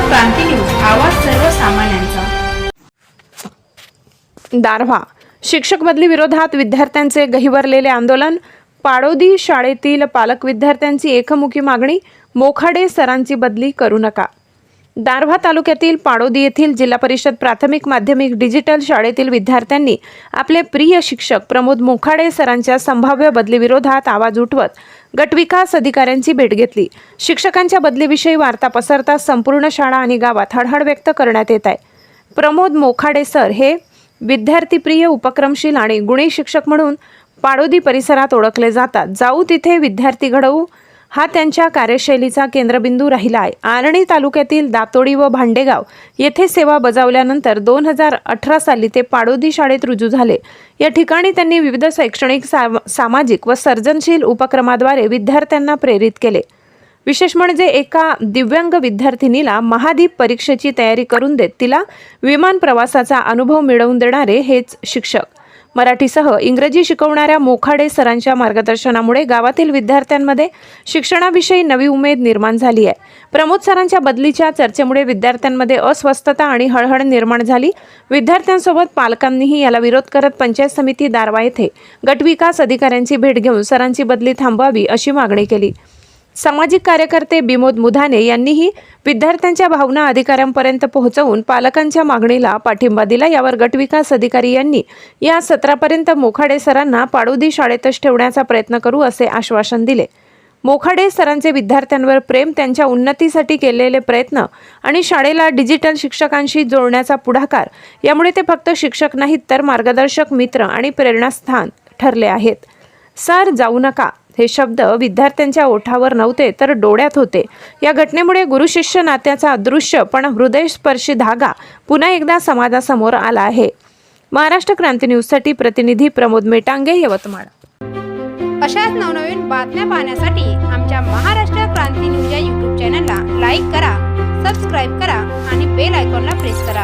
क्रांती news आवाज सर्वसामान्यांचा. दारव्हा शिक्षक बदली विरोधात विद्यार्थ्यांचे गहिवरलेले आंदोलन पाडोदी शाळेतील पालक विद्यार्थ्यांची एकमुखी मागणी मोखाडे सरांची बदली करू नका. दारव्हा तालुक्यातील पाडोदी येथील जिल्हा परिषद प्राथमिक माध्यमिक डिजिटल शाळेतील विद्यार्थ्यांनी आपले प्रिय शिक्षक प्रमोद मोखाडे सरांच्या संभाव्य बदलीविरोधात आवाज उठवत गटविकास अधिकाऱ्यांची भेट घेतली. शिक्षकांच्या बदलीविषयी वार्ता पसरता संपूर्ण शाळा आणि गावात हळहळ व्यक्त करण्यात येत आहे. प्रमोद मोखाडे सर हे विद्यार्थीप्रिय उपक्रमशील आणि गुणी शिक्षक म्हणून पाडोदी परिसरात ओळखले जातात. जाऊ तिथे विद्यार्थी घडवू हा त्यांच्या कार्यशैलीचा केंद्रबिंदू राहिला आहे आर्णी तालुक्यातील दातोडी व भांडेगाव येथे सेवा बजावल्यानंतर दोन हजार अठरा साली ते पाडोदी शाळेत रुजू झाले. या ठिकाणी त्यांनी विविध शैक्षणिक सा सामाजिक व सर्जनशील उपक्रमाद्वारे विद्यार्थ्यांना प्रेरित केले. विशेष म्हणजे एका दिव्यांग विद्यार्थिनीला महादीप परीक्षेची तयारी करून देत तिला विमान प्रवासाचा अनुभव मिळवून देणारे हेच शिक्षक. मराठीसह इंग्रजी शिकवणाऱ्या मोखाडे सरांच्या मार्गदर्शनामुळे गावातील विद्यार्थ्यांमध्ये शिक्षणाविषयी नवी उमेद निर्माण झाली आहे. प्रमोद सरांच्या बदलीच्या चर्चेमुळे विद्यार्थ्यांमध्ये अस्वस्थता आणि हळहळ निर्माण झाली. विद्यार्थ्यांसोबत पालकांनीही याला विरोध करत पंचायत समिती दारवा येथे गटविकास अधिकाऱ्यांची भेट घेऊन सरांची बदली थांबवावी अशी मागणी केली. सामाजिक कार्यकर्ते बिमोद मुधाने यांनीही विद्यार्थ्यांच्या भावना अधिकाऱ्यांपर्यंत पोहोचवून पालकांच्या मागणीला पाठिंबा दिला. यावर गटविकास अधिकारी यांनी या सत्रापर्यंत मोखाडे सरांना पाडोदी शाळेतच ठेवण्याचा प्रयत्न करू असे आश्वासन दिले. मोखाडे सरांचे विद्यार्थ्यांवर प्रेम त्यांच्या उन्नतीसाठी केलेले प्रयत्न आणि शाळेला डिजिटल शिक्षकांशी जोडण्याचा पुढाकार यामुळे ते फक्त शिक्षक नाहीत तर मार्गदर्शक मित्र आणि प्रेरणास्थान ठरले आहेत. सर जाऊ नका. हे शब्द विद्यार्थ्यांच्या ओठावर नव्हते तर डोळ्यात होते. या घटनेमुळे गुरुशिष्य नात्याचा अदृश्य पण हृदयस्पर्शी धागा पुन्हा एकदा समाजासमोर आला आहे. महाराष्ट्र क्रांती न्यूजसाठी प्रतिनिधी प्रमोद मेटांगे यवतमाळ. अशाच नवनवीन बातम्या पाहण्यासाठी आमच्या महाराष्ट्र क्रांती न्यूज या यूट्यूब चॅनलला लाईक करा सबस्क्राईब करा आणि बेल आयकॉनला प्रेस करा.